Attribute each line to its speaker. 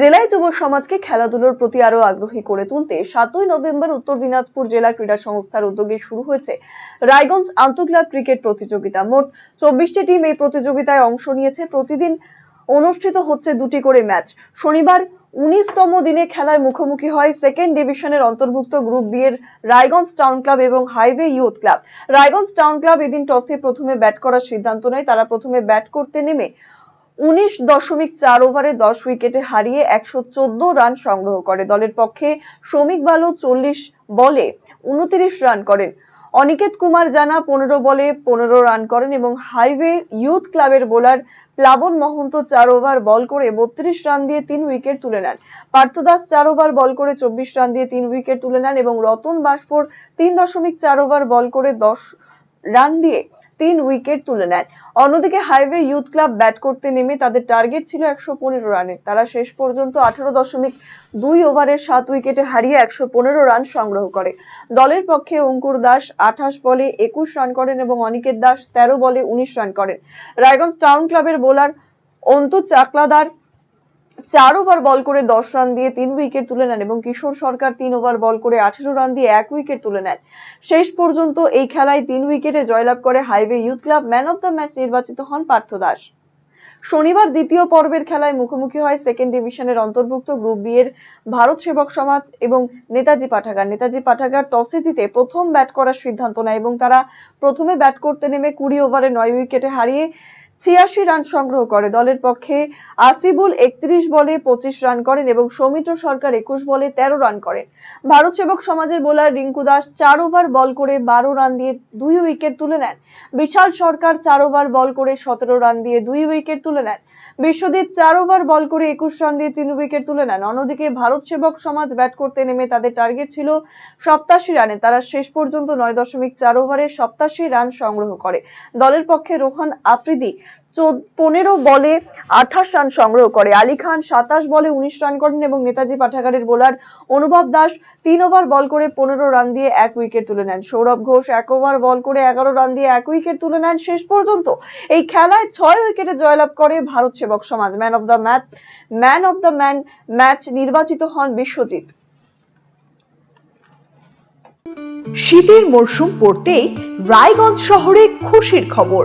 Speaker 1: জেলায় যুব সমাজকে খেলাধুলোর প্রতি আরো আগ্রহী করে তুলতে সাতই নভেম্বর উত্তর দিনাজপুর জেলা ক্রীড়া সংস্থার উদ্যোগে শুরু হয়েছে রায়গঞ্জ আন্তঃক্লাব ক্রিকেট প্রতিযোগিতা মোট চব্বিশটি টিম এই প্রতিযোগিতায় অংশ নিয়েছে প্রতিদিন অনুষ্ঠিত হচ্ছে দুটি করে ম্যাচ শনিবার উনিশতম দিনে খেলার মুখোমুখি হয় সেকেন্ড ডিভিশনের অন্তর্ভুক্ত গ্রুপ বি এর রায়গঞ্জ টাউন ক্লাব এবং highway youth club Raiganj town club এদিন টসে প্রথমে ব্যাট করার সিদ্ধান্ত নেয় তারা প্রথমে ব্যাট করতে নেমে উনিশ দশমিক চার ওভারে দশ উইকেটে হারিয়ে একশো রান সংগ্রহ করে দলের পক্ষে শ্রমিক বালো চল্লিশ বলে উনত্রিশ রান করেন অনিকেত কুমার জানা পনেরো বলে পনেরো রান করেন এবং হাইওয়ে ইউথ ক্লাবের বোলার প্লাবন মহন্ত চার ওভার বল করে বত্রিশ রান দিয়ে তিন উইকেট তুলে নেন পার্থ দাস চার ওভার বল করে চব্বিশ রান দিয়ে তিন উইকেট তুলে নেন এবং রতন বাসফোর তিন দশমিক চার ওভার বল করে দশ রান দিয়ে তিন উইকেট তুলে নেন অন্যদিকে হাইওয়ে ইউথ ক্লাব ব্যাট করতে নেমে তাদের টার্গেট ছিল একশো পনেরো রানের তারা শেষ পর্যন্ত আঠারো দশমিক দুই ওভারে সাত উইকেটে হারিয়ে একশো পনেরো রান সংগ্রহ করে দলের পক্ষে অঙ্কুর দাস আঠাশ বলে একুশ রান করেন এবং অনিকেত দাস তেরো বলে উনিশ রান করেন রায়গঞ্জ টাউন ক্লাবের বোলার অন্তু চাকলাদার চার ওভার বল করে দশ রান দিয়ে তিন উইকেট তুলে নেন এবং কিশোর সরকার তিন ওভার বল করে আঠেরো রান দিয়ে এক উইকেট তুলে নেন শেষ পর্যন্ত এই খেলায় তিন উইকেটে জয়লাভ করে highway youth club man of the match নির্বাচিত হন পার্থ দাস শনিবার দ্বিতীয় পর্বের খেলায় মুখোমুখি হয় সেকেন্ড ডিভিশনের অন্তর্ভুক্ত গ্রুপ বি এর ভারত সেবক সমাজ এবং নেতাজি পাঠাগার নেতাজি পাঠাগার টসে জিতে প্রথম ব্যাট করার সিদ্ধান্ত নেয় এবং তারা প্রথমে ব্যাট করতে নেমে কুড়ি ওভারে নয় উইকেটে হারিয়ে ছিয়াশি রান সংগ্রহ করে দলের পক্ষে আসিবুল একত্রিশ বলে পঁচিশ রান করেন এবং সৌমিত্র সরকার একুশ বলে তেরো রান করেন ভারত সেবক সমাজের বোলার রিঙ্কু দাস চার ওভার বল করে বারো রান দিয়ে দুই উইকেট তুলে নেন বিশাল সরকার চার ওভার বল করে সতেরো রান দিয়ে দুই উইকেট তুলে নেন বিশ্বজিৎ চার ওভার বল করে একুশ রান দিয়ে তিন উইকেট তুলে নেন অন্যদিকে ভারত সেবক সমাজ ব্যাট করতে নেমে তাদের টার্গেট ছিল সপ্তাশি রানে তারা শেষ পর্যন্ত নয় দশমিক চার ওভারে সপ্তাশি রান সংগ্রহ করে দলের পক্ষে রোহান আফ্রিদি পনেরো বলে আঠাশ রান সংগ্রহ করে আলী খান সাতাশ বলে উনিশ রান করেন এবং নেতাজি পাঠাগারের বোলার অনুভব দাস তিন ওভার বল করে পনেরো রান দিয়ে এক উইকেট তুলে নেন সৌরভ ঘোষ এক ওভার বল করে এগারো রান দিয়ে এক উইকেট তুলে নেন শেষ পর্যন্ত এই খেলায় ছয় উইকেটে জয়লাভ করে Bharat Sevak Samaj man of the match man of the man match নির্বাচিত হন বিশ্বজিৎ
Speaker 2: শীতের মরশুম পড়তেই রায়গঞ্জ শহরে খুশির খবর